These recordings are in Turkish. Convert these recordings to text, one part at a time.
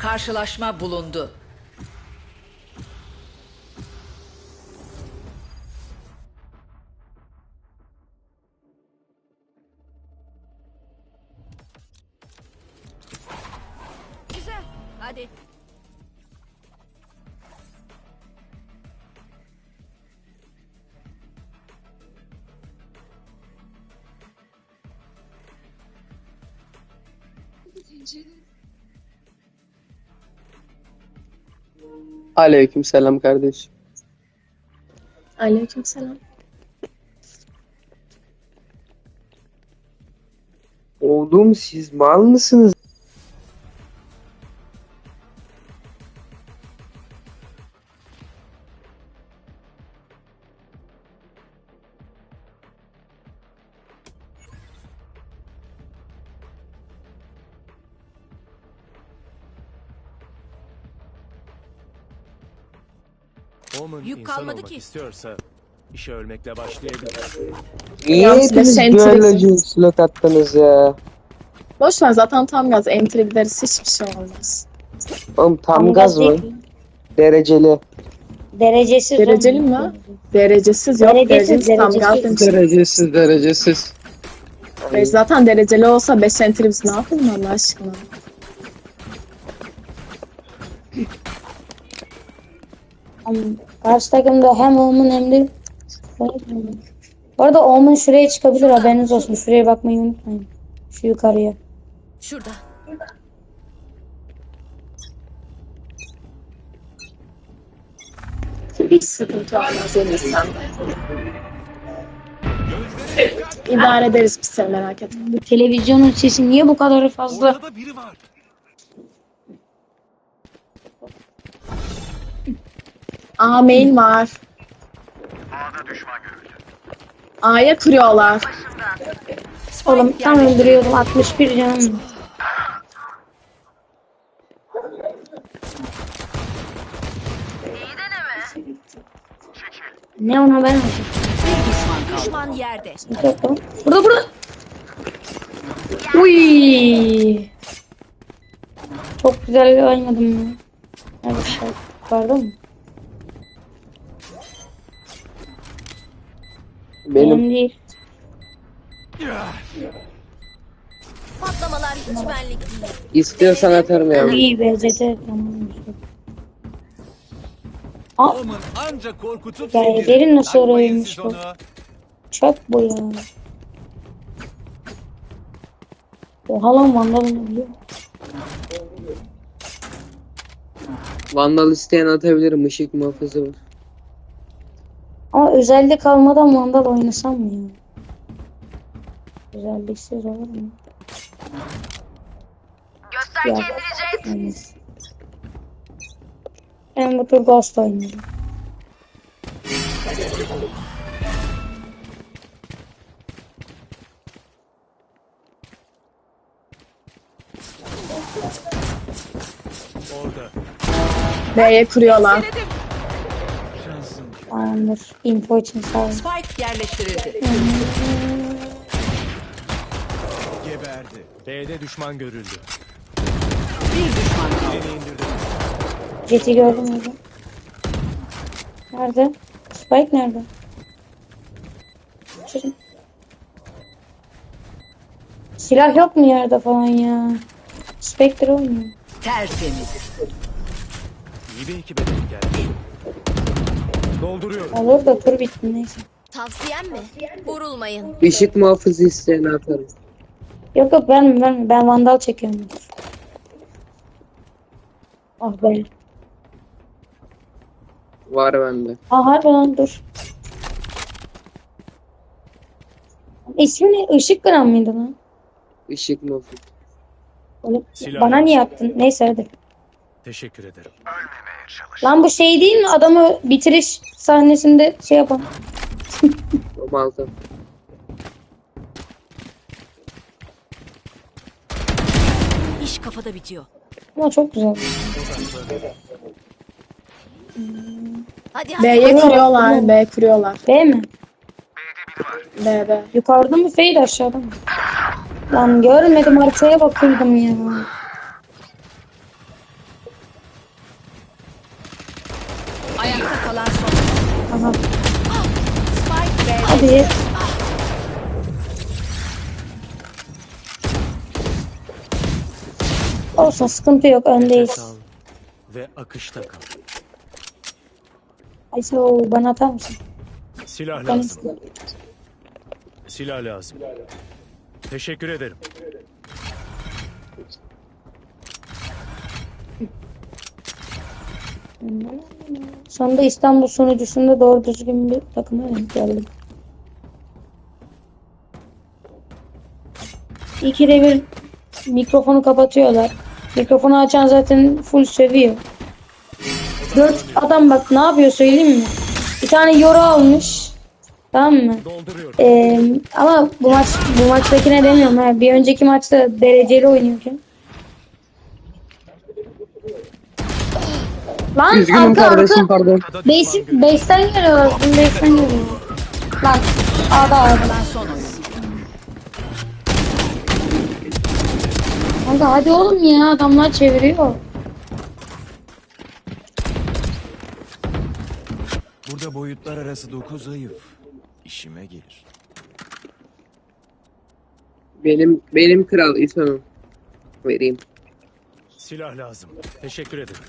Karşılaşma bulundu. Güzel. Hadi. Aleyküm selam kardeş. Aleykümselam. Oğlum siz mal mısınız? Omen Yük insan kalmadı olmak ki. istiyorsa işe ölmekle başlayabilir. Niye Yalnız hepiniz bizim. slot attınız ya? Boş ver zaten tam gaz. Entry gideriz hiçbir şey olmaz. Oğlum tam, gaz mı? değil. Dereceli. Derecesiz. Dereceli mi? Derecesiz yok. Derecesiz, Derecesiz, tam gaz derecesiz. demiştim. Derecesiz derecesiz. E, Zaten dereceli olsa 5 entry biz ne yapalım Allah aşkına? Ama Karşı takımda hem Omen hem de Bu arada Omen şuraya çıkabilir haberiniz olsun. Şuraya bakmayı unutmayın. Şu yukarıya. Şurada. Hiç sıkıntı olmaz yenilsem. İdare ederiz biz seni merak etme. Bu televizyonun sesi niye bu kadar fazla? Ortada biri var. A main var. A'ya kırıyorlar. Oğlum tam öldürüyordum 61 canım. Ne ona ben alacağım. Düşman yerde. Burada burada. Uy. Çok güzel oynadım. Evet, pardon Benim değil. Patlamalar hiç benlik değil. istiyorsan atarım ya. İyi BZT tamam. Aa, Omen ancak korkutup Ya sindirir. Eder'in nasıl Takmayın oraymış siz bu? onu. çöp bu ya. Oha lan vandalını biliyor. Vandal isteyen atabilirim. Işık muhafızı var. Ama özelde kalmadan vandal oynasam mı ya? Özelliksiz olur mu? Göster kendini Jet. Ben bu tur Ghost oynayacağım. Orada. B'ye kırıyorlar. Tamamdır. Info için sağ olun. Spike yerleştirildi. Geberdi. B'de düşman görüldü. Bir düşman kaldı. Beni indirdi. Jet'i gördüm orada. Nerede? Spike nerede? Şurada. Silah yok mu yerde falan ya? Spectre olmuyor. Tertemiz. İyi bir ekip edin geldi. Dolduruyorum. Olur da tur bitti neyse. Tavsiyem mi? Vurulmayın. Işık muhafızı isteyen atarım. Yok yok ben ben ben vandal çekiyorum. Ah be. Var bende. Ah harbi lan dur. İsmi ne? Işık gram mıydı lan? Işık muhafızı. Oğlum, Silah bana niye attın? Neyse hadi. Teşekkür ederim. Lan bu şey değil mi? Adamı bitiriş sahnesinde şey yapan. O malta. İş kafada bitiyor. Ama çok güzel. Hadi hadi. B'ye kırıyorlar. B kırıyorlar. B mi? B B. Yukarıda mı fade aşağıda mı? Lan görmedim haritaya bakıyordum ya. Hadi. Olsun sıkıntı yok öndeyiz. Ve akışta kal. Ayso bana atar mısın? Silah lazım. Silah lazım. Teşekkür ederim. Sonunda İstanbul sonucusunda doğru düzgün bir takıma denk geldim. İkide bir mikrofonu kapatıyorlar. Mikrofonu açan zaten full sövüyor. Dört adam bak ne yapıyor söyleyeyim mi? Bir tane yoru almış. Tamam mı? Ee, ama bu maç bu maçtakine demiyorum ha. Bir önceki maçta dereceli oynuyorken. Lan Üzgünüm arka kardeşim arka. pardon. Görüldü. base'ten geliyorlar. Bizim base'ten geliyor. Lan A'da A'da. Kanka hadi oğlum ya adamlar çeviriyor. Burada boyutlar arası 9 zayıf. İşime gelir. Benim benim kral İsa'nın. Vereyim. Silah lazım. Teşekkür ederim.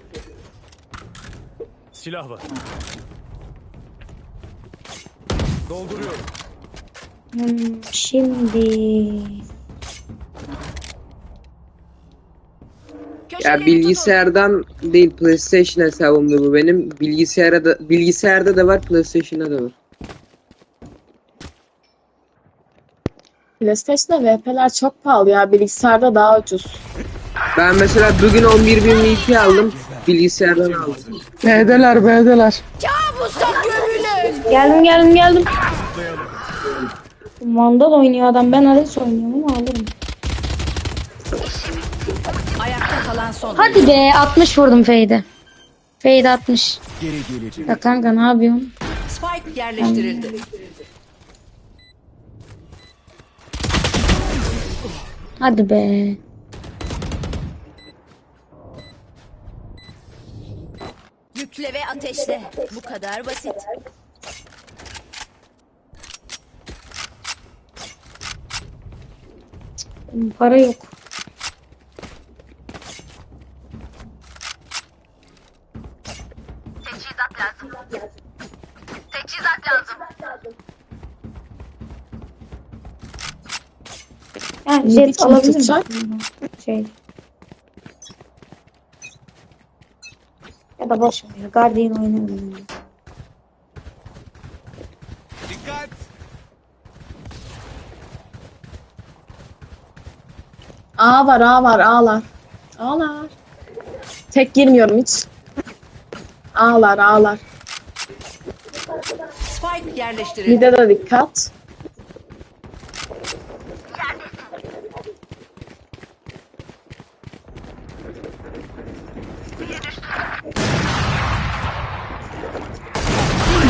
Silah var. Dolduruyorum. Hmm, şimdi Ya bilgisayardan değil PlayStation hesabımda bu benim. Bilgisayara da bilgisayarda da var, PlayStation'da da var. PlayStation'da VP'ler çok pahalı ya. Bilgisayarda daha ucuz. Ben mesela bugün 11 bin VP aldım. Bilgisayardan aldım. B'deler B'deler. geldim geldim geldim. Vandal oynuyor adam. Ben Ares oynuyorum ama alırım. Ayakta kalan son. Hadi be 60 vurdum Feyde. Feyde 60. Geri geleceğim. Ya kanka ne yapıyorsun? Spike yerleştirildi. Hadi be. Yükle ve ateşle. Bu kadar basit. Para yok. Yani Midi jet kim alabilir tutacak? miyim? Şey. Ya da boş ver. Guardian ben. Dikkat! A var A var A'lar. A'lar. Tek girmiyorum hiç. A'lar A'lar. Spike yerleştirildi. Mid'e de dikkat.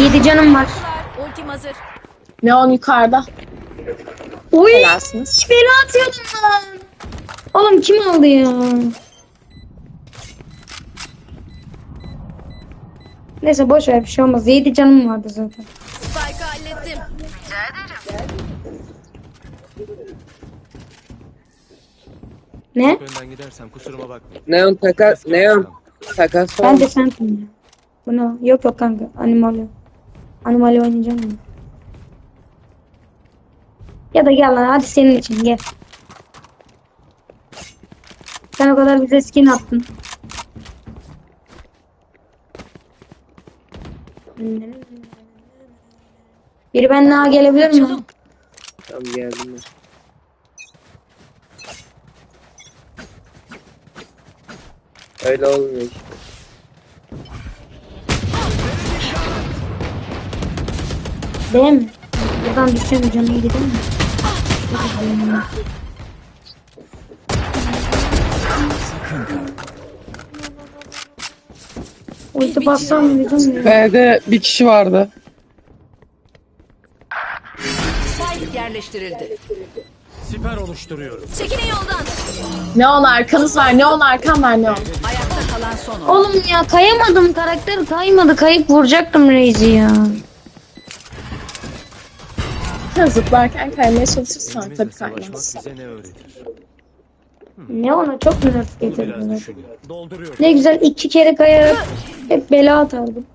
Yedi canım var. Ultim hazır. Neon yukarıda. Uy! Helalsiniz. Beni atıyordum lan. Oğlum kim aldı ya? Neyse boş ver bir şey olmaz. 7 canım vardı zaten. Spike'ı hallettim. Ne? Önden gidersem kusuruma bakma. Neon takas, Neon takas Ben de sentim. Bunu yok yok kanka. Animal Animal oynayacağım ya. Ya da gel lan hadi senin için gel. Sen o kadar bize skin attın. Biri benimle ağa gelebilir mi? Tamam geldim ben. Öyle olmuyor işte. Değil mi? Buradan düşeceğim canım gider mi? Ulti bassam mı diyeceğim ya. B'de bir kişi vardı. Spike yerleştirildi. Siper oluşturuyorum. Çekilin yoldan. Neon arkanız var. Neon arkam var Neon. Ayakta kalan son oyun. Oğlum ya kayamadım karakter kaymadı kayıp vuracaktım Reis'i ya. Zıplarken kaymaya çalışırsan tabii kaymaz. bize ne öğretir? Ne ona çok mu düşünün. Dolduruyorum. Ne güzel iki kere kayarak hep bela atardım.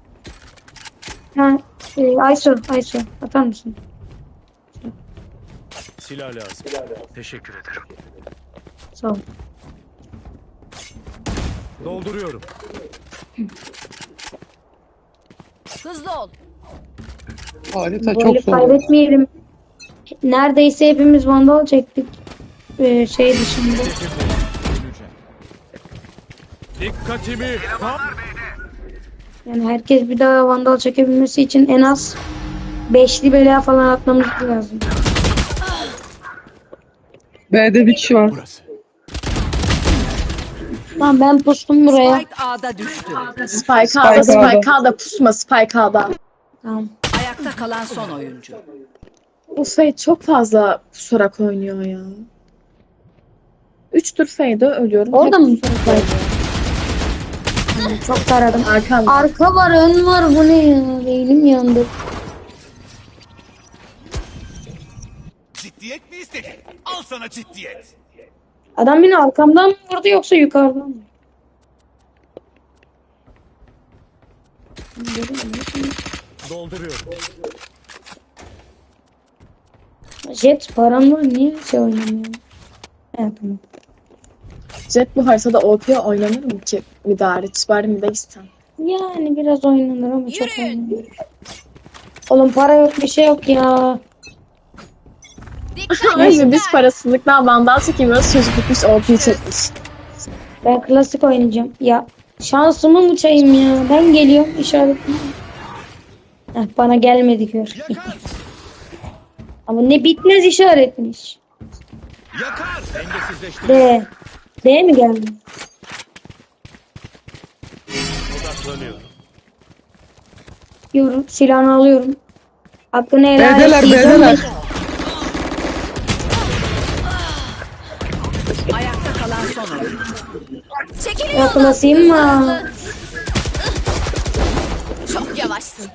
Ha, e, Aysu, Aysu atar mısın? Silah lazım. Teşekkür ederim. Sağ ol. Dolduruyorum. Hızlı ol. Harita Böyle çok zor. kaybetmeyelim. Neredeyse hepimiz vandal çektik. Ee, şey dışında. Dikkatimi Yani herkes bir daha vandal çekebilmesi için en az beşli bela falan atmamız lazım. B'de bir kişi var. Tamam ben pustum buraya. Spike A'da düştü. Spike A'da, Spike A'da pusma Spike A'da. Tamam. Ayakta kalan son oyuncu. Bu Fade çok fazla pusarak oynuyor ya. Üç tur Fade'e ölüyorum. Orada mı? Çok taradım. Arkamda. Arka var, ön var. Bu ne ya? Beynim yandı. Ciddiyet mi istedin? Al sana ciddiyet. Adam beni arkamdan mı vurdu yoksa yukarıdan mı? Dolduruyorum. Jet param var. Niye şey oynamıyorum? Evet tamam. Jet bu haritada OP oynanır mı ki? Hariç. Bari mi de istem. Yani biraz oynanır ama çok Yürüyün. oynanır. Oğlum para yok bir şey yok ya. Dikkat Neyse biz parasızlıktan bandal çekemiyoruz. Çocuk gitmiş OP çekmiş. Ben klasik oynayacağım. Ya şansımı mı çayım ya? Ben geliyorum işaret. Heh, bana gelmedi gör. Yakar. Ama ne bitmez işaretmiş. Yakar. Dengesizleştir. D. D mi geldi? Odaklanıyorum. Yorum. Silahını alıyorum. Hakkını helal B'deler et B'deler. de- Ayakta kalan son oyuncu. Çekilin Ya klasiyim mi? Çok yavaşsın.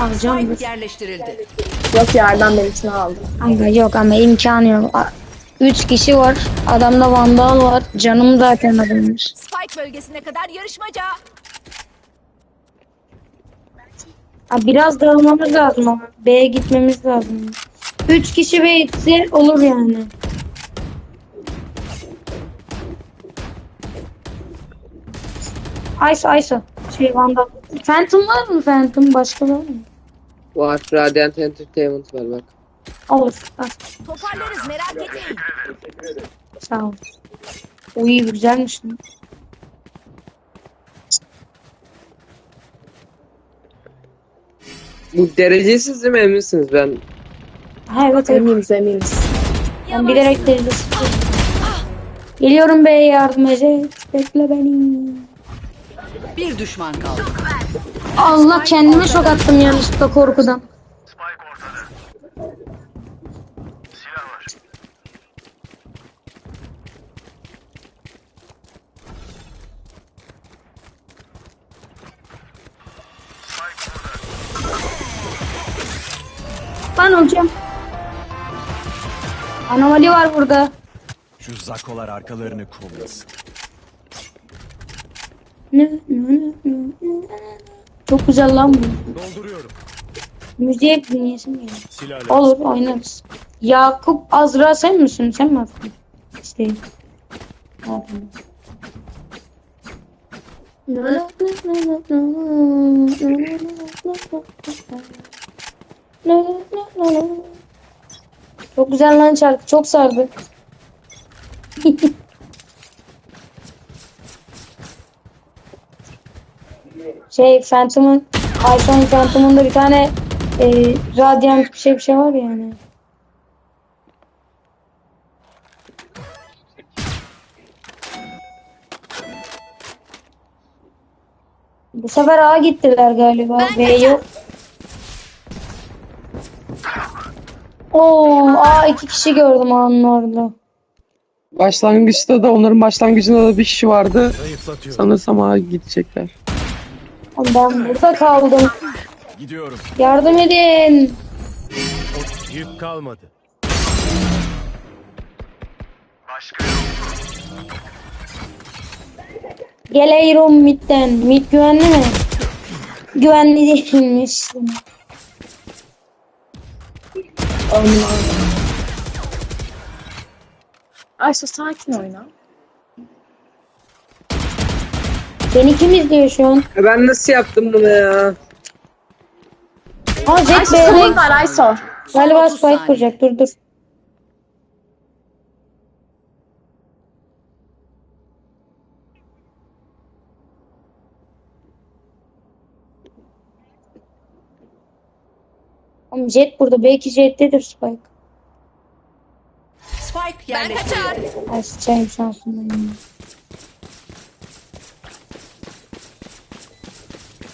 Alacağım. Yerleştirildi. Yok yerden benimkini aldım. Kanka yok ama imkanı yok. A- Üç kişi var. Adamda vandal var. Canım zaten adammış. Spike bölgesine kadar yarışmaca. Ha, biraz dağılmamız lazım ama. B'ye gitmemiz lazım. Üç kişi B gitse olur yani. Aysa Aysa. Şey vandal. Phantom var mı Phantom? Başka var mı? Var. Radiant Entertainment var bak. Olur. Al, Toparlarız merak etmeyin. sağ ol. O iyi güzelmiş. Bu derecesiz değil mi eminsiniz ben? Ha evet evet. Eminiz eminiz. Ben bilerek derecesi. Geliyorum B'ye yardım edecek. Bekle beni. Bir düşman kaldı. Allah kendime şok attım yanlışlıkla korkudan. Ben hocam. Anomali var burada. Şu zakolar arkalarını kollasın. Çok güzel lan bu. Dolduruyorum. Müziği hep dinleyesim geliyor. Silah lazım. Olur oynarız. Yakup Azra sen misin? Sen mi attın? İsteyim. Ne yapayım? Çok güzel lan şarkı. Çok sardı. şey Phantom'ın iPhone Phantom'ın da bir tane e, Radiant bir şey bir şey var ya yani. Bu sefer A gittiler galiba. B yok. Oo, A iki kişi gördüm A'nın orada. Başlangıçta da onların başlangıcında da bir kişi vardı. Sanırsam ha gidecekler. Ben burada kaldım. Gidiyorum. Yardım edin. Yük kalmadı. Geliyorum midden. Mid güvenli mi? Güvenli değilmiş. Ayşe sakin oyna. Beni kim izliyor şu an? Ben nasıl yaptım bunu ya? Aa Jet B'de. sorun var Ayşe. Galiba 30 spike saniye. kuracak. Dur dur. Oğlum Jet burada. Belki Jet'tedir Spike. Spike Ben yerleştirildi. kaçar. Ay sıçayım şansımdan. ya.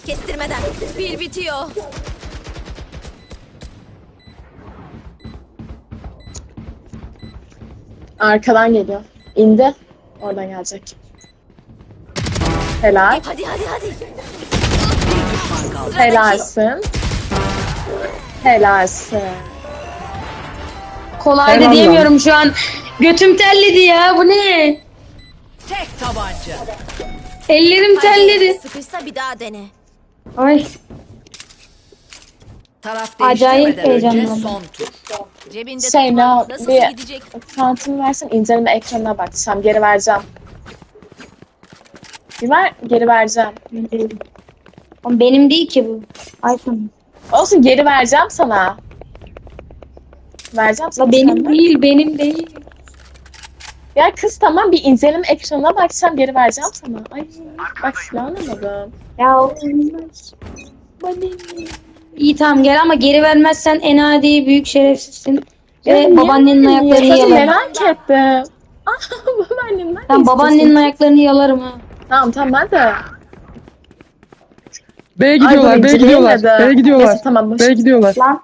Kestirmeden. Pil bitiyor. Arkadan geliyor. İndi. Oradan gelecek. Helal. Hadi hadi hadi. Helalsin. Helalsin. Kolay da Eyvallah. diyemiyorum şu an. Götüm telledi ya. Bu ne? Tek tabanca. Ellerim telledi. Sıkışsa bir daha dene. Ay. Taraf Acayip değiştirmeden önce heyecanlandım. son tur. Cebinde Şey, ne- Nasıl bir- gidecek? Fantımı versin inceleme ekranına bakacağım. Geri vereceğim. Bir ver geri vereceğim. Oğlum Benim değil ki bu. iPhone. Olsun geri vereceğim sana. Vereceğim sana. La benim sen de. değil, benim değil. Ya kız tamam bir inceleme ekranına bakacağım geri vereceğim sana. Ay bak silahlanamadım. Ya olmaz. İyi tamam gel ama geri vermezsen en adi büyük şerefsizsin. Ve babaannenin ayaklarını Sadece yalarım. merak ettim. Ah babaannemden Ben de babaannenin ayaklarını yalarım ha. Tamam tamam ben de. B'ye gidiyorlar, B'ye gidiyorlar. B'ye gidiyorlar. Neyse, tamam, boş B'ye gidiyorlar. Lan.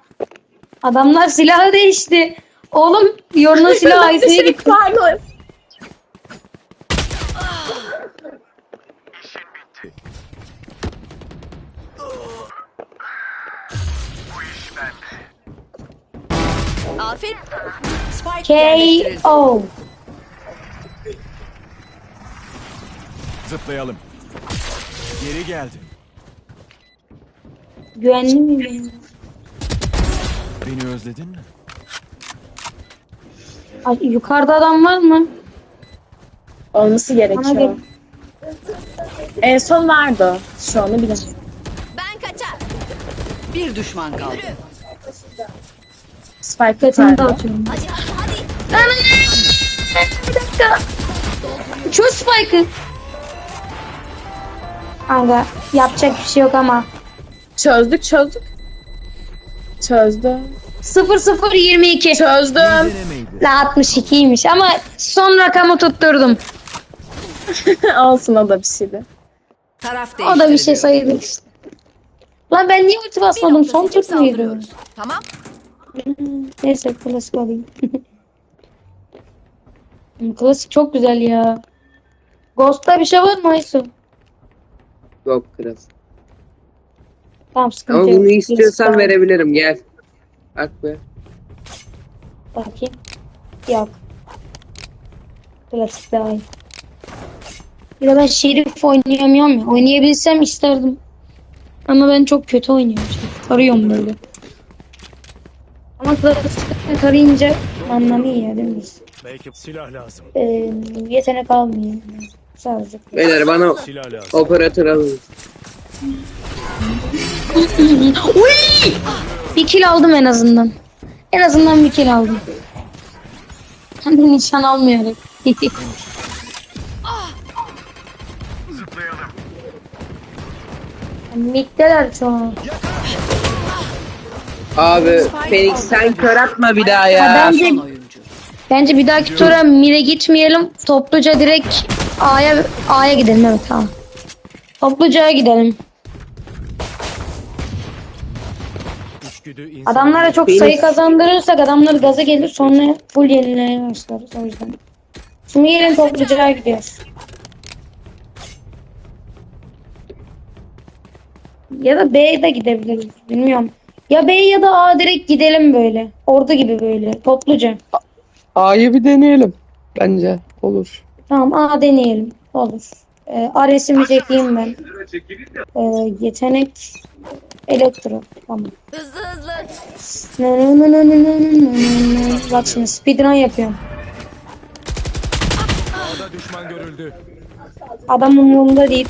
Adamlar silahı değişti. Oğlum yoruna silah Şey, gitti. pardon. Aferin. Spike. K.O. Zıplayalım. Geri geldim. Güvenli mi benim? Beni özledin mi? Ay, yukarıda adam var mı? Olması gerekiyor. gel. En son vardı. Şu anı bilemem. Ben kaçar. Bir düşman kaldı. Spike. Hadi hadi hadi. Bir dakika. Çöz Spike'ı. Kanka yapacak bir şey yok ama. Çözdük çözdük. Çözdüm. 0022. Çözdüm. La 62'ymiş ama son rakamı tutturdum. Olsun o da bir şeydi. Taraf O da bir şey değiştiriliyor. sayılır işte. Lan ben niye ulti basmadım? Son tut muydu? Tamam. Neyse klasik alayım. klasik çok güzel ya. Ghost'ta bir şey var mı Aysu? Yok kral. Tamam sıkıntı Ama yok. bunu istiyorsan Klasik verebilirim gel. Bak be. Bakayım. Yok. Klasik daha iyi. Bir de ben şerif oynayamıyorum ya. Oynayabilsem isterdim. Ama ben çok kötü oynuyorum. işte. Tarıyorum böyle. Ama klasikte tarayınca anlamıyor ya değil mi? Belki silah lazım. Ee, yetenek almıyor. Sadece. Beyler bana Silah lazım. operatör alın. Uy! Bir kill aldım en azından. En azından bir kill aldım. Hem de nişan almıyorum. Mikteler şu an. Abi Phoenix sen kör atma bir daha ya. Ya bence bence bir dahaki tura mire gitmeyelim. Topluca direkt A'ya A'ya gidelim evet tamam. Topluca'ya gidelim. Adamlara çok Benim- sayı kazandırırsak adamlar gaza gelir sonra full yenilmeye başlarız o yüzden. Şimdi gelin toplucaya gidiyoruz. Ya da B'ye de gidebiliriz bilmiyorum. Ya B ya da A direkt gidelim böyle. Ordu gibi böyle topluca. A'yı bir deneyelim. Bence olur. Tamam A deneyelim. Olur. Ee, A resmi çekeyim ben. Ee, yetenek elektro. Tamam. Hızlı hızlı. Bak şimdi speedrun yapıyorum. Orada düşman görüldü. Adam umurumda değil.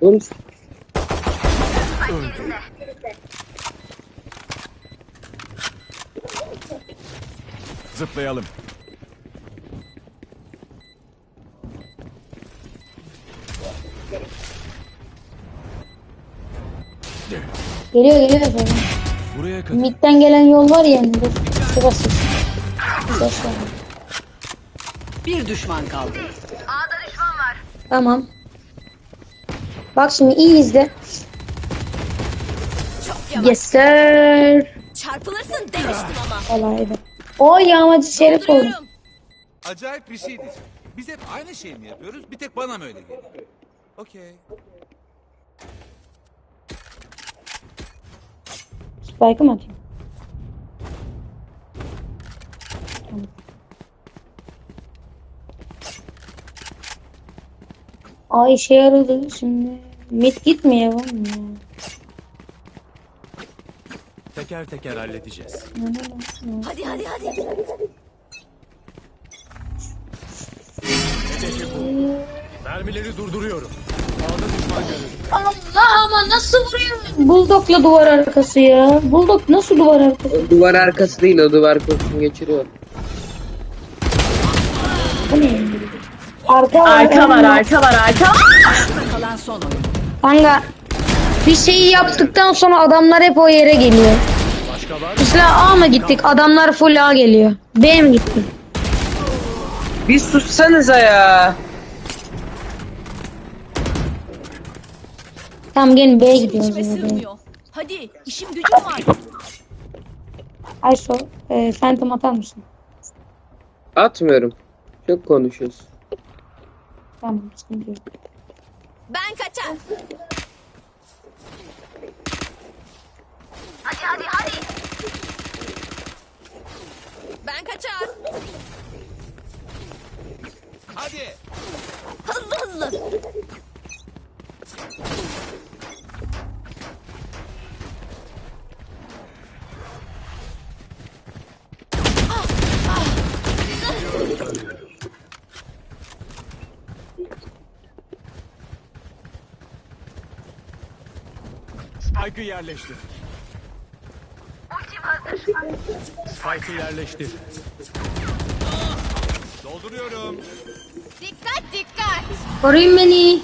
Oğlum Zıplayalım. Geliyor geliyor böyle. Buraya kadar. Mid'den gelen yol var ya. Dur. Şurası. Şurası. Bir düşman kaldı. Tamam. Bak şimdi iyi izle. Çok yavaş. Yes sir. Çarpılırsın demiştim ama. Kolaydı. O yağmacı şerif oldu. Acayip bir şey diyeceğim. Biz hep aynı şeyi mi yapıyoruz? Bir tek bana mı öyle geliyor? Okey. Spike'ı mı atayım? Tamam. Ay işe yaradı şimdi. Mid gitmiyor oğlum ya. Teker teker halledeceğiz. Hadi hadi hadi. Mermileri durduruyorum. A'da düşman görüldü. Allah ama nasıl vuruyor? Bulldog'la duvar arkası ya. Bulldog nasıl duvar arkası? o duvar arkası değil o duvar arkasını geçiriyor. Bu ne? Arka var. Arka var arka var arka var. Kalan son oyun. Kanka bir şeyi yaptıktan sonra adamlar hep o yere geliyor. Başka var mı? Mesela A mı gittik? Adamlar full A geliyor. B mi gittik? Bir sussanıza ya. Tamam gelin B'ye gidiyoruz. İçime yine B'ye. sığmıyor. Hadi işim gücüm var. Ayso, e, Phantom atar mısın? Atmıyorum. Çok konuşuyorsun. Tamam, yok. Ben kaçar. Ben kaçar. Hadi. Hızlı hızlı. Spike'ı yerleştir. Spike'ı yerleştir. Dolduruyorum. Dikkat dikkat. Koruyun beni.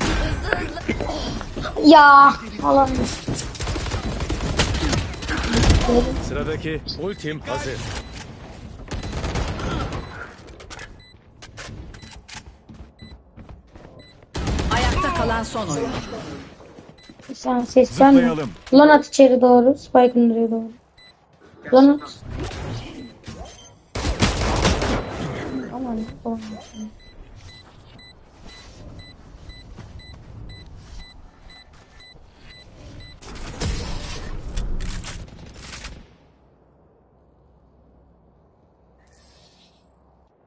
Hızlı hızlı. Ya, alan. Sıradaki ultim hazır. Ayakta kalan son oyun. Sen ses verme. Zıplayalım. Ulan at içeri doğru. Spike'ın doğru. Ulan at. Aman.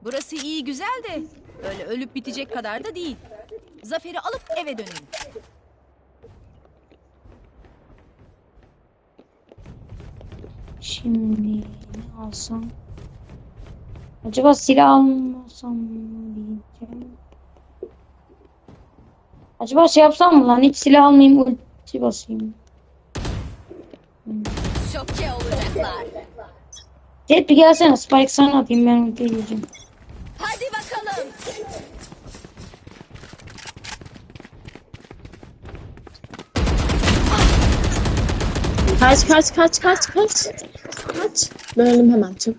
Burası iyi güzel de öyle ölüp bitecek kadar da değil. Zaferi alıp eve dönelim. Şimdi ne alsam? Acaba silah almasam mı diyeceğim. Acaba şey yapsam mı lan? Hiç silah almayayım ulti basayım. Şoke olacaklar. Jet bir gelsene Spike sana atayım ben ulti yiyeceğim. Hadi bakalım. Kaç kaç kaç kaç kaç. Kaç. Dönelim hemen çık.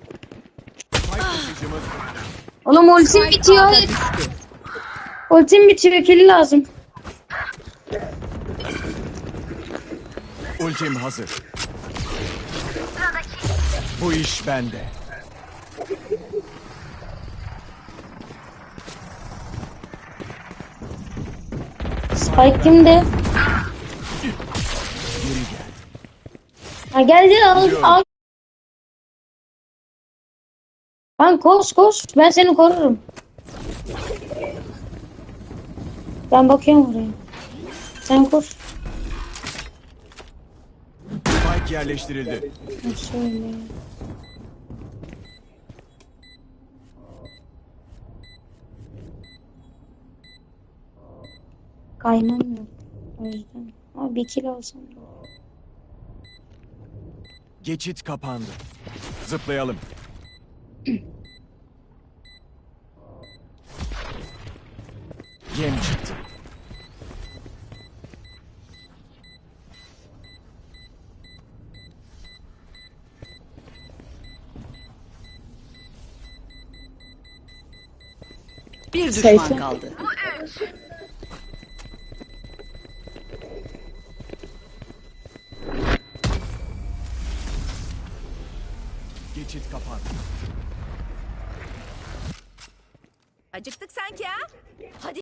Oğlum ultim bitiyor. Ultim bitiyor. Kill lazım. Ultim hazır. Bu iş bende. Spike kimde? Ha geldi al, al Lan koş koş. Ben seni korurum. Ben bakıyorum oraya. Sen koş. Spike yerleştirildi. Şöyle. Kaymam yok. O yüzden. Ama bir kill alsam. Geçit kapandı. Zıplayalım. Yem çıktı. Bir düşman Seyfi. kaldı.